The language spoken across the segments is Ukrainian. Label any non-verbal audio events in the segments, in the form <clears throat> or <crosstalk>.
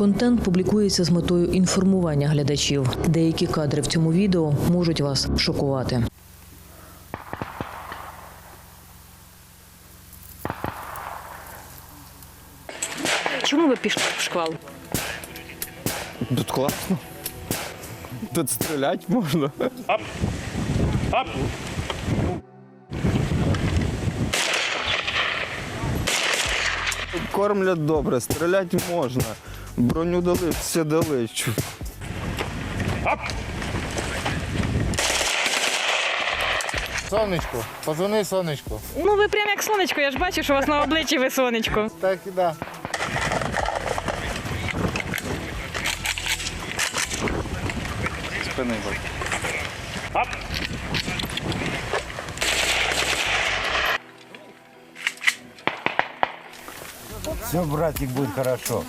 Контент публікується з метою інформування глядачів. Деякі кадри в цьому відео можуть вас шокувати. Чому ви пішли в шквал? Тут класно. Тут стріляти можна. Кормлять добре, стріляти можна. Броню дали, все дали. Чу. Сонечко, позвони сонечко. Ну ви прям як сонечко, я ж бачу, що у вас на обличчі ви сонечко. Так і да. Спини. Все, братик, будет хорошо.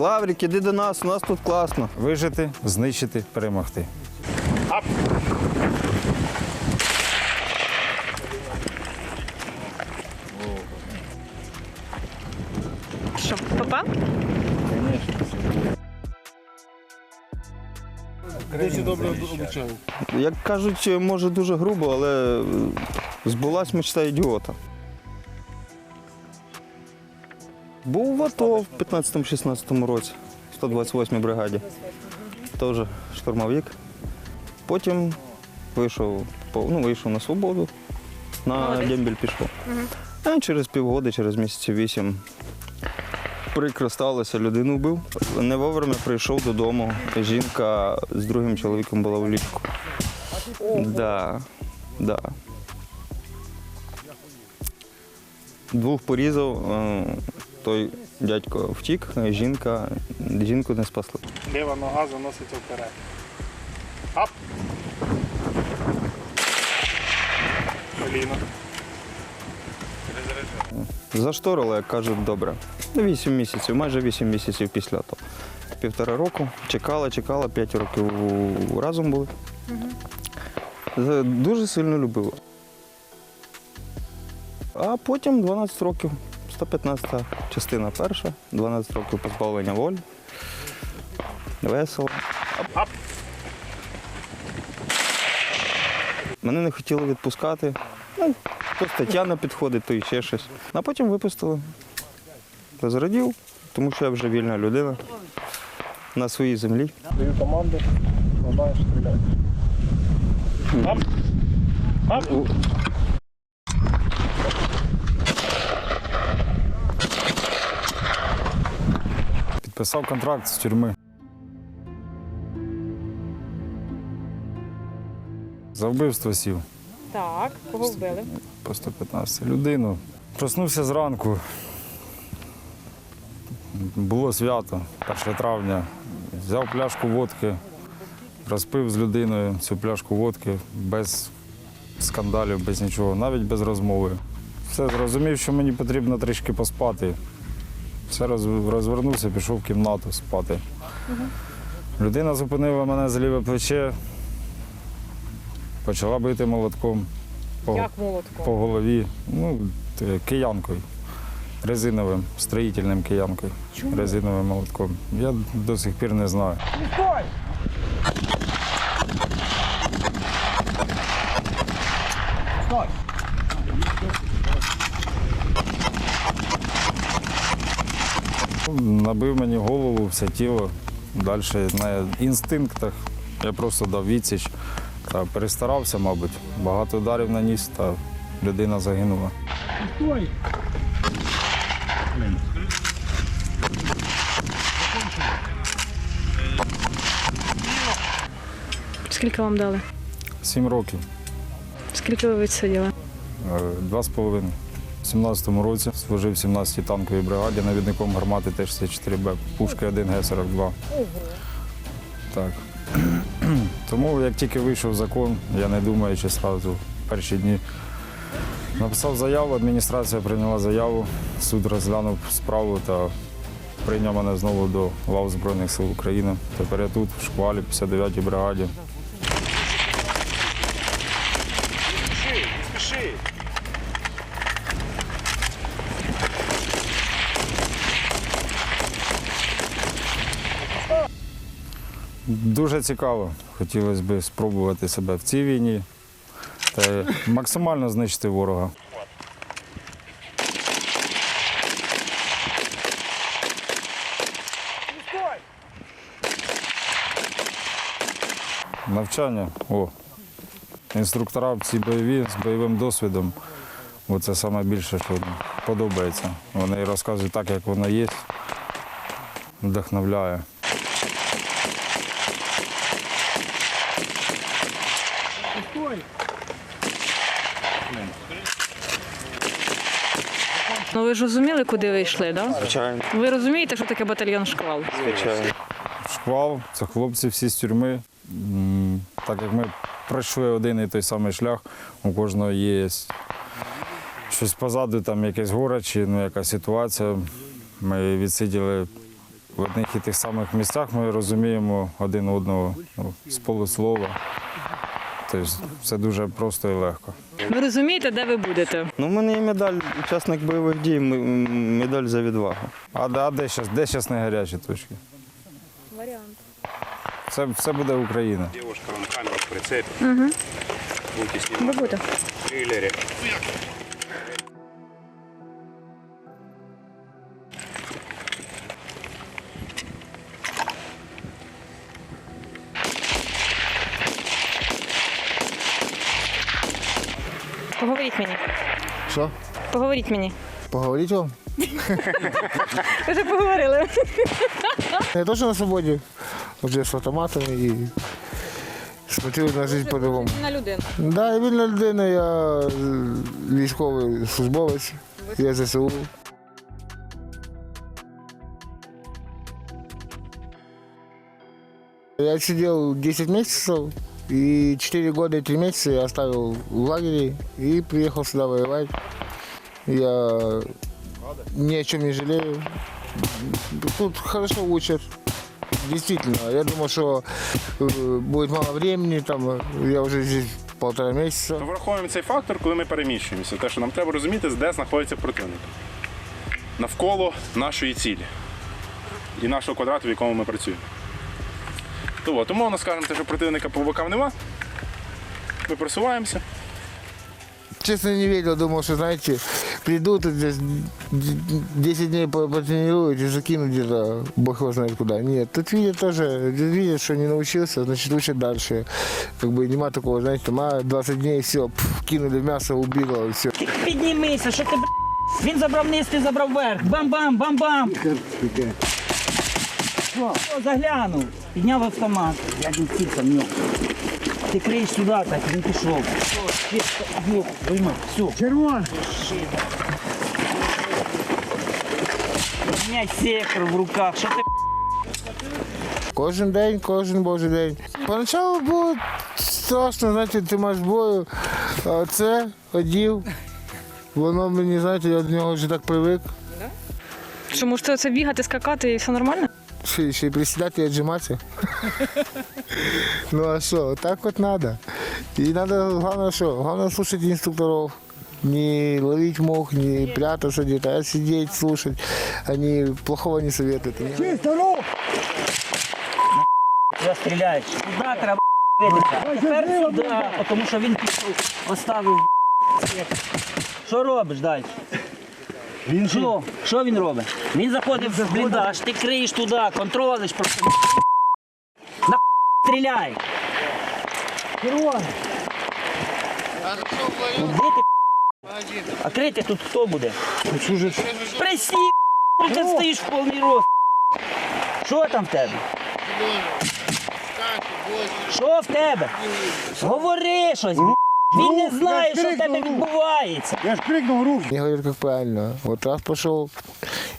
Лаврік, іди до нас, у нас тут класно. Вижити, знищити, перемогти. Що, попав? Дуже добре обучаю. Як кажуть, може дуже грубо, але збулась мечта ідіота. Був в АТО в 15-16 році, 128-й бригаді. Теж штурмовик. Потім вийшов, ну, вийшов на свободу, на дембель пішов. А через півгода, через місяців вісім. Прикро сталося, людину вбив. Не вовремя прийшов додому. Жінка з другим чоловіком була в ліжку. Да, да. Двох порізав, е, той дядько втік, жінка, жінку не спасли. Ліва нога заноситься вперед. Ап. Коліно. Зашторили, як кажуть, добре. Вісім місяців, майже вісім місяців після того. Півтора року. Чекала, чекала, п'ять років разом були. З- Дуже сильно любила. А потім 12 років, 115 частина перша, 12 років позбавлення волі. Весело. Мене не хотіли відпускати. Ну, то Тетяна підходить, то і ще щось. А потім випустили. Зрадів, тому що я вже вільна людина на своїй землі. Даю команду. Складаєш, стріляєш. Ап. Ап. Підписав контракт з тюрми. За вбивство сів Так, кого вбили? по 115 людину. Проснувся зранку. Було свято, 1 травня. Взяв пляшку водки, розпив з людиною цю пляшку водки без скандалів, без нічого, навіть без розмови. Все зрозумів, що мені потрібно трішки поспати. Все роз- розвернувся, пішов в кімнату спати. Людина зупинила мене за ліве плече, почала бити молотком по, Як молотком? по голові, ну, киянкою, резиновим, строїтельним киянкою, резиновим молотком. Я до сих пір не знаю. Набив мені голову, все тіло. Далі на інстинктах я просто дав відсіч. Та перестарався, мабуть. Багато ударів наніс, та людина загинула. Скільки вам дали? Сім років, Скільки ви відсиділи? е, два з половиною. У 17-му році служив в 17-й танковій бригаді навідником гармати Т-64Б, пушки 1 Г-42. Так. <clears throat> Тому як тільки вийшов закон, я не думаючи одразу перші дні. Написав заяву, адміністрація прийняла заяву, суд розглянув справу та прийняв мене знову до лав Збройних сил України. Тепер я тут, в шквалі, 59-й бригаді. Дуже цікаво. Хотілося б спробувати себе в цій війні та максимально знищити ворога. Навчання. О. Інструктора ці бойові з бойовим досвідом. Оце саме більше, що подобається. Вони розказують так, як воно є. Вдохновляє. Ну ви ж розуміли, куди ви йшли, так? Да? Звичайно, Ви розумієте, що таке батальйон шквал? звичайно. Шквал, це хлопці всі з тюрми. Так як ми пройшли один і той самий шлях, у кожного є щось позаду, там якесь горе чи ну, якась ситуація. Ми відсиділи в одних і тих самих місцях, ми розуміємо один одного ну, з полуслова. Тобто все дуже просто і легко. Ви розумієте, де ви будете? Ну, в мене є медаль учасник бойових дій, медаль за відвагу. А, де- а де зараз де щас не гарячі точки? Варіант. Це все буде Україна. Девушка, вон камера в прицепі. Угу. Будете снимать. Буде. В Поговоріть мені. Поговорить вам? <laughs> Ви вже поговорили. <laughs> Я тоже на свободе. Уже с автоматами и смотрю на жизнь по-другому. На людину. Да, я вільна людина, я е, військовий службовець, я ЗСУ. Я сидел 10 месяцев, и 4 года и 3 месяца я оставил в лагере и приехал сюда воевать. Я ни о чем не жалею. Тут хорошо учат. Действительно, я думал, что э, будет мало времени, там, я уже здесь полтора месяца. То враховуємо цей фактор, коли ми переміщуємося. Те, що нам треба розуміти, де знаходиться противник. Навколо нашої цілі і нашого квадрату, в якому ми працюємо. То, от, умовно скажемо, те, що противника по бокам нема. Ми просуваємося. Честно, не верил, думал, что, знаете, придут и здесь 10 дней по- потренируют и закинут где-то, бог его знает куда. Нет, тут видят тоже, видят, что не научился, значит, учат дальше. Как бы нема такого, знаете, там, а, 20 дней, все, кинули в мясо, убило, и все. Піднімися, що ти б***? Він забрав низ, ти забрав верх. Бам-бам, бам-бам. Що, заглянув, підняв автомат. Я не цілка в нього. Ти криєш сюди, так, він пішов. Все, виймай, все. Червоно. Сектор в руках, що ти Кожен день, кожен божий день. Поначалу було страшно, знаєте, ти маєш бою, а це одів. Воно мені, знаєте, я до нього вже так привик. Що можете це бігати, скакати і все нормально? Ще, ще й присідати і віджиматися. ну а що, так от треба. І треба, головне що, головне слухати інструкторів. Не ловить мух, не прятаться где-то, а сидеть, слушать. Они плохого не советуют. Я стріляєш. Сюди треба б***ь, тепер сюди, тому що він пішов, оставив. б***ь. Що робиш далі? Він що? Що він робить? Він заходить в бліндаж, ти криєш туди, контролиш просто. На стріляй. Герой. А крити тут хто буде? Присі, ти стоїш в повний рост. Що там в тебе? Що в тебе? Говори щось. б***ь. Він не знає, що в тебе відбувається. Мне говорят, как правильно. Вот раз пошел,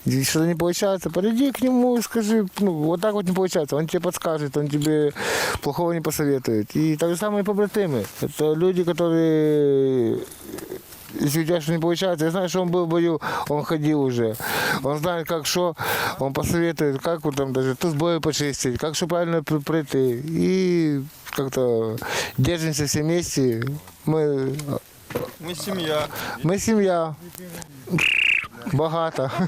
и что-то не получается, подойди к нему и скажи, ну, вот так вот не получается. Он тебе подскажет, он тебе плохого не посоветует. И так же самое и побратимы. Это люди, которые если у тебя что не получается, я знаю, что он был в бою, он ходил уже. Он знает, как что, он посоветует, как вот там даже тут бою почистить, как что правильно прийти. И как-то держимся все вместе. Мы Ми сім'я. ми сім'я. Багата. <laughs>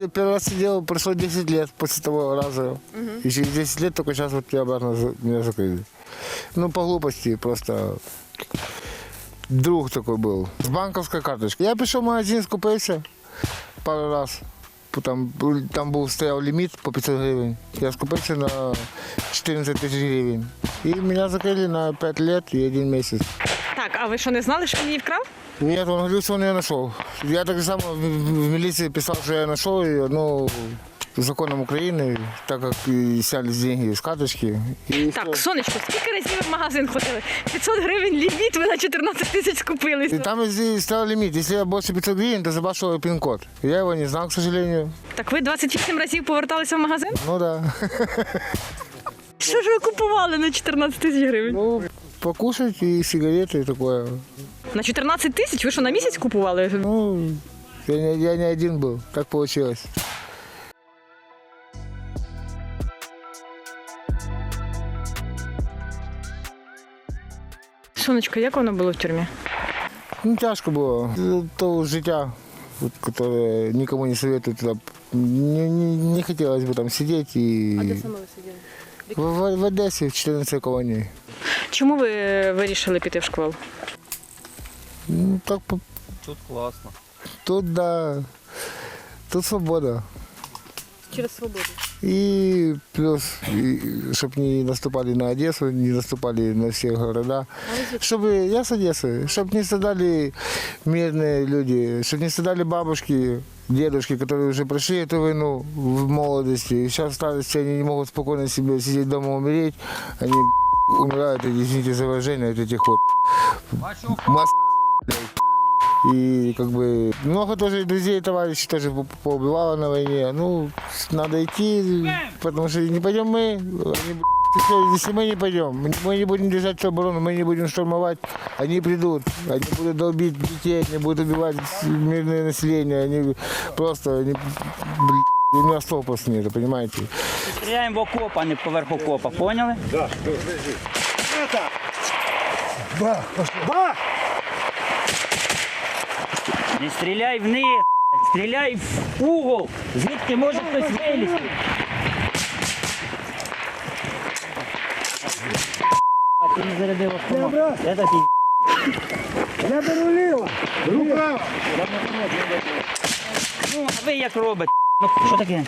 Я первый раз сидел, прошло 10 лет после того раза. И через 10 лет только сейчас вот я обратно за- меня закрыли. Ну, по глупости просто. Друг такой был. С банковской карточкой. Я пришел в магазин, скупился пару раз. Там, был- там был, стоял лимит по 500 гривен. Я скупился на 14 тысяч гривен. И меня закрыли на 5 лет и один месяц. Так, а ви що не знали, що він її вкрав? Нет, он говорил, что он ее нашел. Я так само в, в милиции писал, что я нашел ее, но законом Украины, так как и снялись деньги с карточки. И Так, сонечко, скільки разів ви в магазин ходили? 500 гривень ліміт, ви на 14 тисяч И скупилися. там здесь стоял лимит. Если я больше 500 гривен, то забашивал пин-код. Я его не знал, к сожалению. Так ви 28 разів поверталися в магазин? Ну да. Що ж ви купували на 14 тисяч гривень? Ну, покушать и сигареты и такое. На 14 тисяч? Ви що на місяць купували? Ну, я не, я не один был. Так получилось. Сонечко, як воно було в тюрмі? Ну, тяжко было. То життя, вот, которое никому не советую туда. Не, не, не хотелось бы там сидеть и... А где саме вы сидели? В, в, в Одессе, в 14 колонии. Чому ви вирішили піти в школу? Ну, так по- Тут класно. тут, да, тут свобода. Через свободу. И плюс, чтобы не наступали на Одессу, не наступали на все города. Чтобы, я с Одессы, чтобы не страдали мирные люди, чтобы не страдали бабушки, дедушки, которые уже прошли эту войну в молодости. И сейчас в старости они не могут спокойно себе сидеть дома умереть. Они умирают, извините за выражение, от этих вот масс и как бы много тоже друзей, товарищей тоже по- поубивало на войне. Ну, надо идти, потому что не пойдем мы, они, если мы не пойдем, мы- не будем держать всю оборону, мы не будем штурмовать, они придут, они будут долбить детей, они будут убивать мирное население, они просто, они, блин, у меня слов просто нет, понимаете? Стріляємо в окоп, а не поверх окопа, поняли? Не стріляй вниз, стріляй в угол, звідки може хтось вилізти. Ти не зарядив автомат. Я беру ліво. Ну, а ви як робите? Ну, що таке?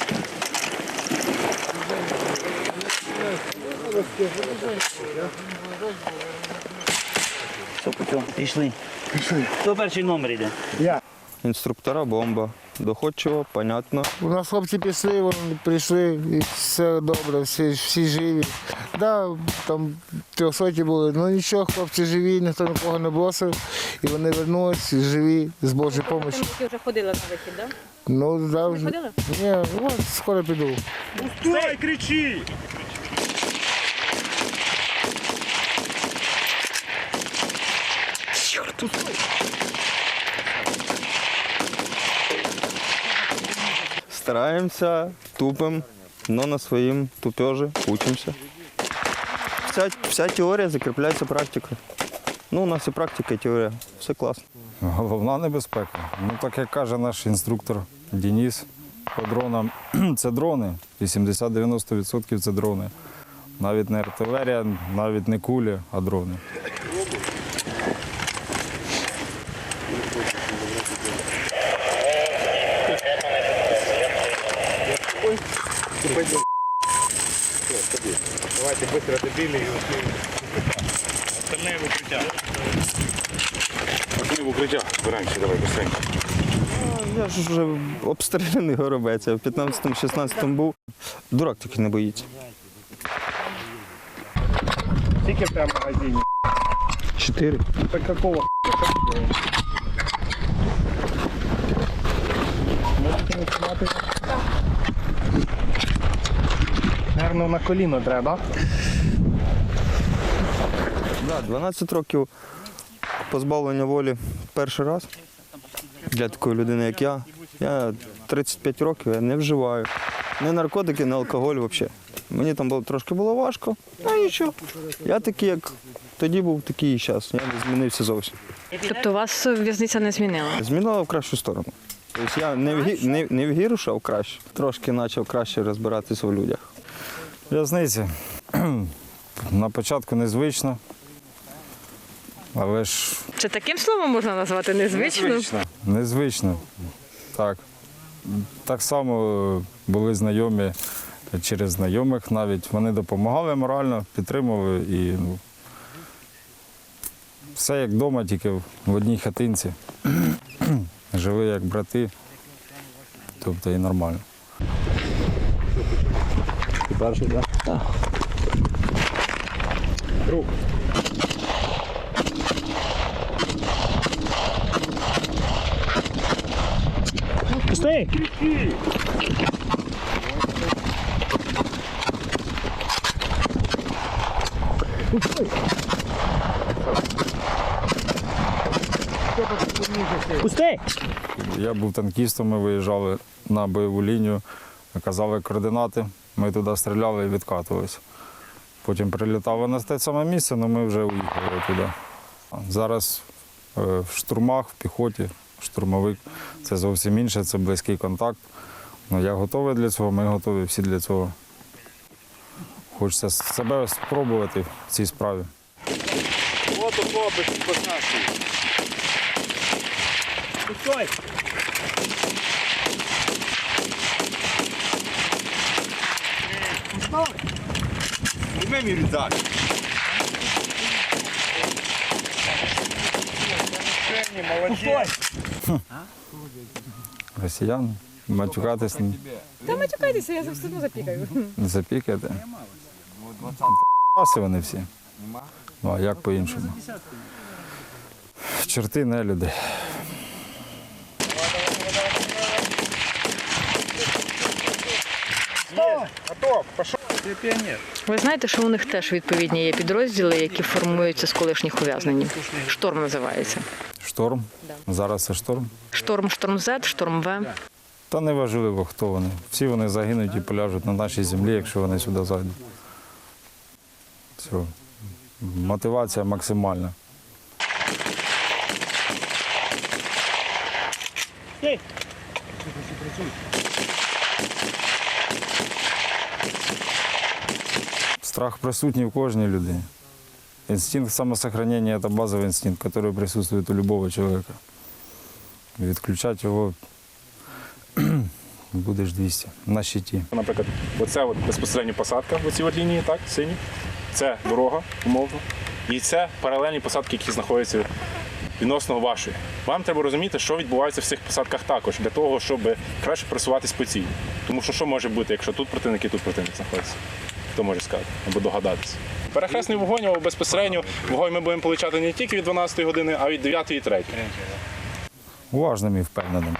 Все, путем. Пішли. Пішли. Хто перший номер йде? Інструктора бомба. Доходчиво, понятно. У нас хлопці пішли, вони прийшли, і все добре, всі, всі живі. Да, там трьохсоті були, ну нічого, хлопці живі, ніхто нікого не бросив. І вони вернулись живі з Божою допомогою. Ви вже ходили на вихід, так? Ну, да, вже- ходили? Ні, от скоро піду. Стой, кричи! Стараємося, тупим, но на своїм тупежі учимося. Вся, вся теорія закріпляється практикою. Ну, у нас і практика, і теорія. Все класно. Головна небезпека. Ну, так як каже наш інструктор Дініс, по дронам <clears throat> це дрони. 80-90% це дрони. Навіть не артилерія, навіть не кулі, а дрони. Давайте быстро добили и ушли. Остальные в укрытие. Пошли в укриття. Раніше, давай, быстренько. Я ж вже обстріляний горобець, я в 15-16 був. Дурак такий не боїться. Скільки в тебе магазині? Чотири. Так какого Можете не знімати? Наверно, на коліно треба. Да, 12 років позбавлення волі перший раз. Для такої людини, як я. Я 35 років, я не вживаю. Ні наркотики, ні алкоголь взагалі. Мені там було трошки було важко, а нічого. Я такий, як тоді був, такий і зараз. Я не змінився зовсім. Тобто вас в'язниця не змінила? Змінила в кращу сторону. Тобто я не в, гі- не, не в гіру шов краще, трошки почав краще розбиратися в людях. В'язниці. На початку незвично, але ж Це таким словом можна назвати незвично? незвично. Так. Так само були знайомі через знайомих навіть. Вони допомагали морально, підтримували і ну, все як вдома, тільки в одній хатинці. <clears throat> Жили як брати, тобто і нормально. Пусти! Пусти! Я був танкістом, ми виїжджали на бойову лінію, казали координати, ми туди стріляли і відкатувалися. Потім прилітали на те саме місце, але ми вже уїхали туди. Зараз е, в штурмах, в піхоті, штурмовик це зовсім інше, це близький контакт. Ну, я готовий для цього, ми готові всі для цього. Хочеться себе спробувати в цій справі. От хлопець спасавший. Пустой! Пустой! Росіян, матюкатись Та матюкайтеся, я все одно запікаю. запікати. Аси вони всі. Ну, а як по-іншому? Чорти не люди. Ви знаєте, що у них теж відповідні є підрозділи, які формуються з колишніх ув'язненів. Шторм називається. Шторм. Зараз це шторм. Шторм, шторм З, шторм В. Та не важливо, хто вони. Всі вони загинуть і поляжуть на нашій землі, якщо вони сюди зайдуть. Все. Мотивація максимальна. Ей! Страх присутній в кожній людині. Інстинкт самосохранения – це базовий інстинкт, який присутствує у любого чоловіка. Відключати його <clears throat> будеш 200 на щиті. Наприклад, оце от безпосередньо посадка в цій лінії, так, сині. Це дорога, умовно. І це паралельні посадки, які знаходяться відносно вашої. Вам треба розуміти, що відбувається в цих посадках також, для того, щоб краще просуватись по цілі. Тому що що може бути, якщо тут противник і тут противник знаходиться? Хто може сказати або догадатися? Перехресний вогонь або безпосередньо вогонь ми будемо получати не тільки від 12 години, а від 9 і 3. Уважним і впевненим.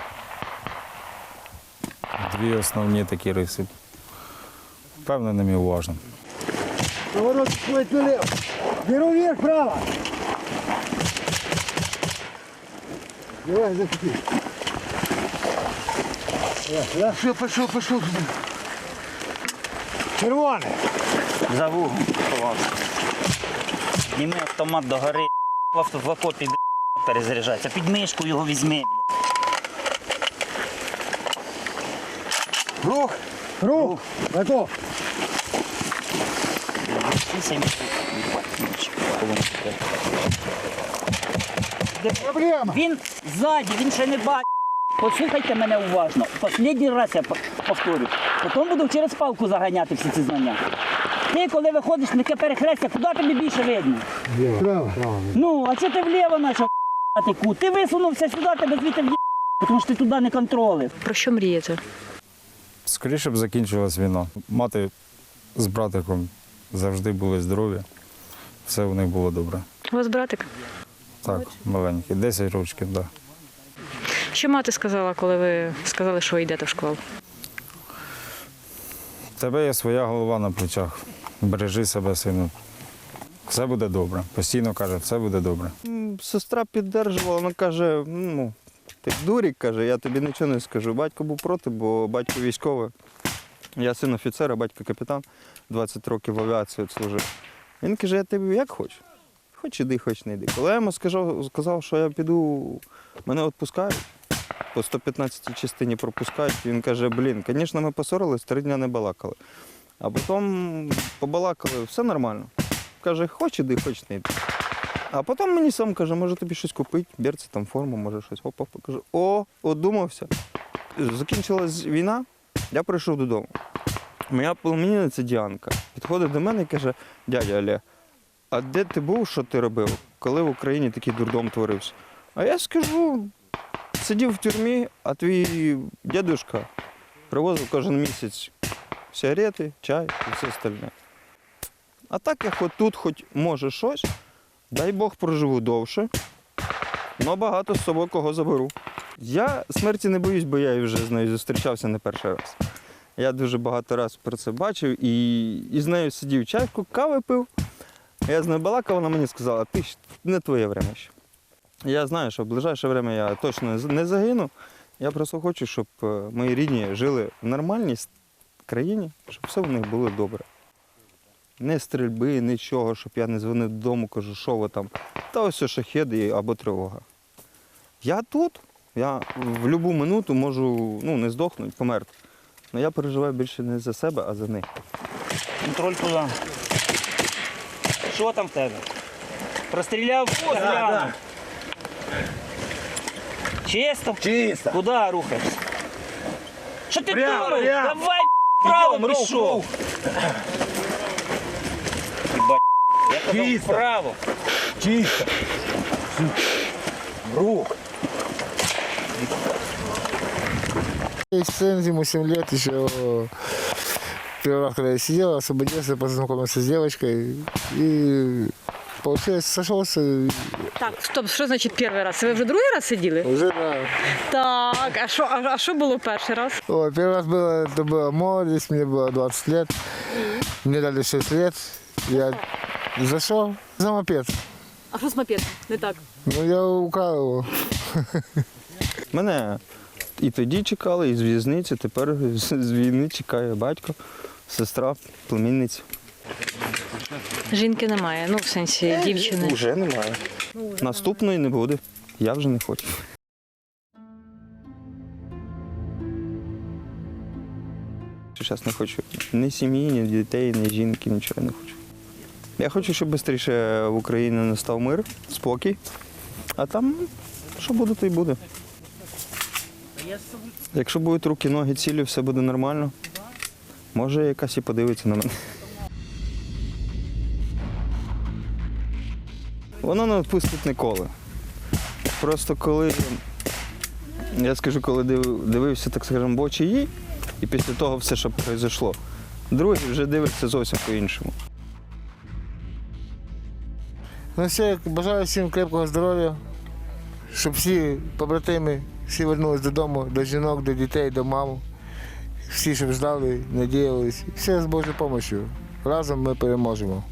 Дві основні такі риси. Впевненим і уважним. Поворот сходит налево. Беру вверх, право. Давай, закупи. Все, пошел, пошел. Червоный. За вугом ховався. Зніми автомат до гори, в окопі перезаряджається. Під мишку його візьми. Рух. Рух. Готов. Проблема. Він ззаді, він ще не бачить. Послухайте мене уважно. Останній раз я повторю. Потім буду через палку заганяти всі ці знання. Ти, коли виходиш на таке перехрестя, куди тобі більше видно? Право. Ну, а чого ти вліво почав кут? Ти висунувся сюди, тебе звідти в'є, тому що ти туди не контролив. Про що мрієте? Скоріше б закінчилась війна. Мати з братиком завжди були здорові, все у них було добре. У вас братик? Так, маленький, 10 років, так. Да. Що мати сказала, коли ви сказали, що ви йдете в школу? Тебе є своя голова на плечах. Бережи себе, сину. Все буде добре. Постійно каже, все буде добре. Сестра піддержувала, вона каже, ну, ти дурік, каже, я тобі нічого не скажу. Батько був проти, бо батько військовий. Я син офіцера, батько капітан, 20 років в авіації служив. Він каже, я тобі як хочу. Хоч іди, хоч не йди. Коли я йому сказав, сказав, що я піду, мене відпускають. По 115 частині пропускають. Він каже, блін, звісно, ми поссорились, три дні не балакали. А потім побалакали, все нормально. Каже, хоч іди, хоч не йди. А потім мені сам каже, може тобі щось купити, берці там форму, може щось. Оп, оп, кажу, о, одумався. Закінчилась війна, я прийшов додому. Моя племінниця Діанка підходить до мене і каже, дядя Олег, а де ти був, що ти робив, коли в Україні такий дурдом творився? А я скажу, сидів в тюрмі, а твій дядюшка привозив кожен місяць сигарети, чай і все остальне. А так я хоч тут, хоч може щось, дай Бог проживу довше, але багато з собою кого заберу. Я смерті не боюсь, бо я вже з нею зустрічався не перший раз. Я дуже багато разів про це бачив і, і з нею сидів чайку, кави пив. Я з нею балакав, вона мені сказала, ти не твоє время ще. Я знаю, що в ближайше время я точно не загину. Я просто хочу, щоб е, мої рідні жили в нормальній країні, щоб все в них було добре. Не стрільби, нічого, щоб я не дзвонив додому, кажу, що ви там. Та ось шахед і- або тривога. Я тут, я в будь-яку минуту можу ну, не здохнути, померти. Але я переживаю більше не за себе, а за них. Контроль туди. Що там в тебе? Простріляв? Глянув. Чисто? Чисто. Куди рухаєшся? Що ти Прямо, думаєш? прямо. Давай право Йдем, рух, пішов. Єбать, Я казав Чисто. вправо. Чисто. Рук. Есть сын, ему 7 лет, еще первый раз, когда я сидел, освободился, познакомился с девочкой и получилось, сошелся Так, стоп, що значить перший раз? Це ви вже другий раз сиділи? уже, да. Так, а що, а, а що було перший раз? Ой, первый раз было, это была молодость, мне было 20 лет, мне дали 6 лет, я зашел за мопед, А що з мопедом? Не так. ну я украл его. Мене і тоді чекали, і з в'язниці, тепер з з війни чекає батько, сестра, племінниця. Жінки немає, ну в сенсі дівчини. Уже немає. Наступної не буде. Я вже не хочу. Зараз не хочу ні сім'ї, ні дітей, ні жінки, нічого не хочу. Я хочу, щоб швидше в Україні настав мир, спокій. А там, що буде, то й буде. Якщо будуть руки, ноги цілі, все буде нормально. Може, якась і подивиться на мене. Воно не відпустить ніколи. Просто коли, я скажу, коли дивився, так скажемо, в очі їй, і після того все, що произошло, другий вже дивиться зовсім по-іншому. Ну все, бажаю всім крепкого здоров'я, щоб всі побратими всі вернулись додому, до жінок, до дітей, до мам. Всі, щоб ждали, надіялись. Все з Божою допомогою. Разом ми переможемо.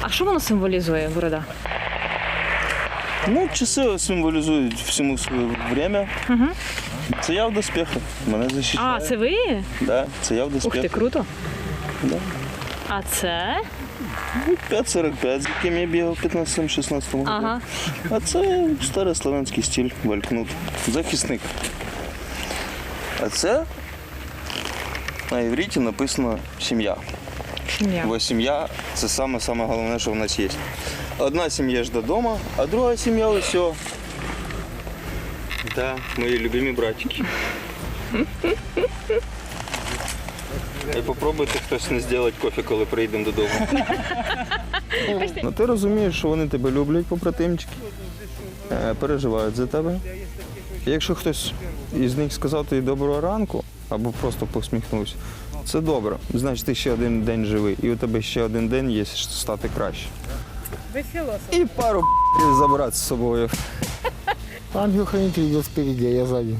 А що воно символізує борода? Ну, часи символізують всьому своє время. Угу. Це я в доспіхах. Мене захищає. А, це ви? Да, це я в Ух ти, круто. Да. А це? 5,45, з яким я бігав в 15-16 році. Ага. А це старослов'янський стиль валькнут. Захисник. А це на івриті написано сім'я. Сім'я. Бо сім'я це саме саме головне, що в нас є. Одна сім'я ж додому, а друга сім'я ось. Да, мої любимі братики. І попробуйте хтось не зробити кофе, коли приїдемо додому. Ну ти розумієш, що вони тебе люблять, побратимчики, е, переживають за тебе. Якщо хтось із них сказав тобі доброго ранку або просто посміхнувся, це добре. Значить, ти ще один день живий, і у тебе ще один день є щоб стати краще. І пару <laughs> забрати з собою. Ангел-хранитель йде спереди, а я сзади.